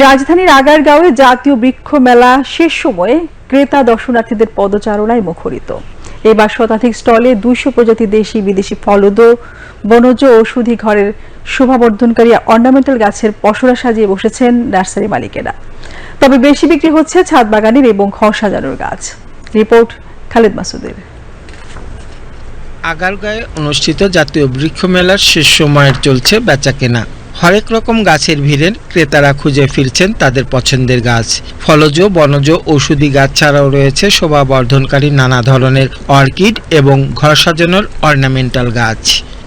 রাজধানীর আগারগাঁওয়ে জাতীয় বৃক্ষ মেলা শেষ সময়ে ক্রেতা দর্শনার্থীদের পদচারণায় মুখরিত। এবার শতাধিক স্টলে দুইশো প্রজাতি দেশি বিদেশি ফলদ, বনজ ঔষধি ঘরের শোভাবর্ধনকারী অর্নামেন্টাল গাছের পসরা সাজিয়ে বসেছেন নার্সারি মালিকেরা। তবে বেশি বিক্রি হচ্ছে ছাদ বাগানের এবং ঘর সাজানোর গাছ। রিপোর্ট খালেদ মাসুদের। আগারগাঁয়ে অনুষ্ঠিত জাতীয় বৃক্ষ মেলার শেষ সময়ের চলছে বেচাকেনা। হরেক রকম গাছের ভিড়ের ক্রেতারা খুঁজে ফিরছেন তাদের পছন্দের গাছ। ফলজ, বনজ ঔষধি গাছ ছাড়াও রয়েছে শোভা বর্ধনকারী নানা ধরনের অর্কিড এবং ঘর সাজানোর অর্নামেন্টাল গাছ।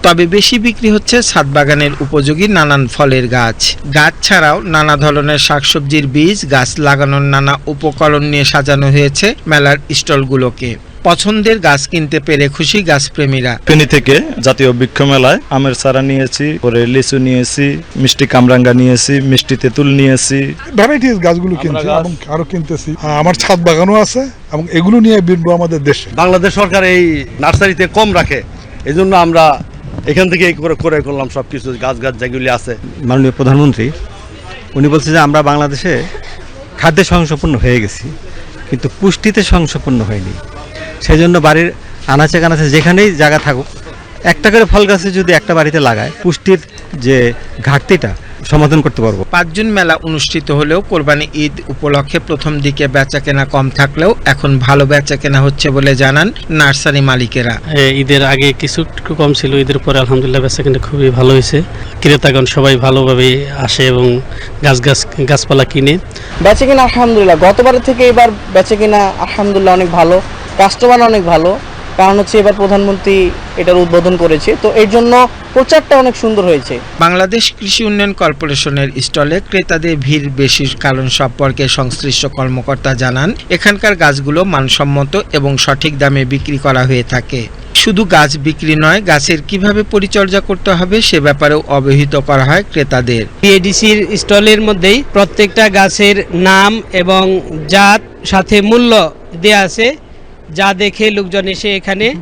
তবে বেশি বিক্রি হচ্ছে ছাদ বাগানের উপযোগী নানান ফলের গাছ। গাছ ছাড়াও নানা ধরনের শাকসবজির বীজ, গাছ লাগানোর নানা উপকরণ নিয়ে সাজানো হয়েছে মেলার স্টলগুলোকে। পছন্দের গাছ কিনতে পেরে খুশি গাছপ্রেমীরা। ফেনী থেকে জাতীয় বৃক্ষ মেলায় আমের চারা নিয়েছি পরে লিচু নিয়েছি মিষ্টি কামরাঙ্গা নিয়েছি মিষ্টি তেঁতুল নিয়েছি। ভ্যারাইটিস গাছগুলো কিনছি গাছ- এবং আরও কিনতেছি। আমার ছাদ বাগানও আছে এবং এগুলো নিয়ে বিনবো আমাদের দেশে। বাংলাদেশ সরকার এই নার্সারিতে কম রাখে। এই জন্য আমরা এখান থেকে করে করে করলাম সব কিছু গাছ গাছ যেগুলি আছে। মাননীয় প্রধানমন্ত্রী উনি বলছে যে আমরা বাংলাদেশে খাদ্যে স্বয়ংসম্পূর্ণ হয়ে গেছি কিন্তু পুষ্টিতে স্বয়ংসম্পূর্ণ হয়নি। সেই জন্য বাড়ির আনাচে কানাচে যেখানেই জায়গা থাকুক একটা করে ফল গাছে যদি একটা বাড়িতে লাগায় পুষ্টির যে ঘাটতিটা সমাধান করতে পারব। পাঁচ জুন মেলা অনুষ্ঠিত হলেও কোরবানি ঈদ উপলক্ষে প্রথম দিকে বেচাকেনা কম থাকলেও এখন ভালো বেচাকেনা হচ্ছে বলে জানান নার্সারি মালিকেরা। ঈদের আগে কিছু একটু কম ছিল ঈদের পরে আলহামদুলিল্লাহ বেচা কিনা খুবই ভালো হয়েছে। ক্রেতাগণ সবাই ভালোভাবে আসে এবং গাছ গাছ গাছপালা কিনে। বেচা কিনা আলহামদুলিল্লাহ গতবারের থেকে এবার বেচা কিনা আলহামদুলিল্লাহ অনেক ভালো। কাস্টমার অনেক ভালো কারণ হচ্ছে এবার প্রধানমন্ত্রী এটার উদ্বোধন করেছে। তো এর জন্য প্রচারটা অনেক সুন্দর হয়েছে। বাংলাদেশ কৃষি উন্নয়ন কর্পোরেশনের স্টলে ক্রেতাদের ভিড় বেশির কারণ সম্পর্কে সংশ্লিষ্ট কর্মকর্তা জানান এখানকার গাছগুলো মানসম্মত এবং সঠিক দামে বিক্রি করা হয়ে থাকে। শুধু গাছ বিক্রি নয় গাছের কীভাবে পরিচর্যা করতে হবে সে ব্যাপারেও অবহিত করা হয় ক্রেতাদের। বিএডিসির স্টলের মধ্যেই প্রত্যেকটা গাছের নাম এবং জাত সাথে মূল্য দেয়া আছে। যা দেখে লোকজন এসে এখানে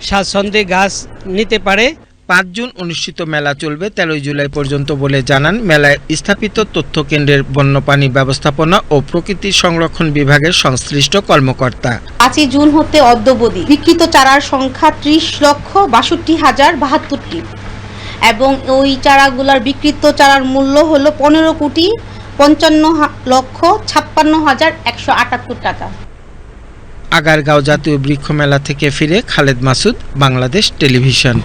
স্বাচ্ছন্দ্যে গাছ নিতে পারে। পাঁচ জুন অনুষ্ঠিত মেলা চলবে তেরোই জুলাই পর্যন্ত বলে জানান মেলায় স্থাপিত তথ্য কেন্দ্রের বন্যপ্রাণী ব্যবস্থাপনা ও প্রকৃতি সংরক্ষণ বিভাগের সংশ্লিষ্ট কর্মকর্তা। পাঁচই জুন হতে অদ্যবধি বিকৃত চারার সংখ্যা ত্রিশ লক্ষ বাষট্টি হাজার বাহাত্তরটি এবং ওই চারাগুলার বিকৃত চারার মূল্য হলো পনেরো কোটি পঞ্চান্ন হা- লক্ষ ছাপ্পান্ন হাজার একশো আটাত্তর টাকা। আগারগাঁও জাতীয় বৃক্ষ মেলা থেকে ফিরে খালেদ মাসুদ বাংলাদেশ টেলিভিশন।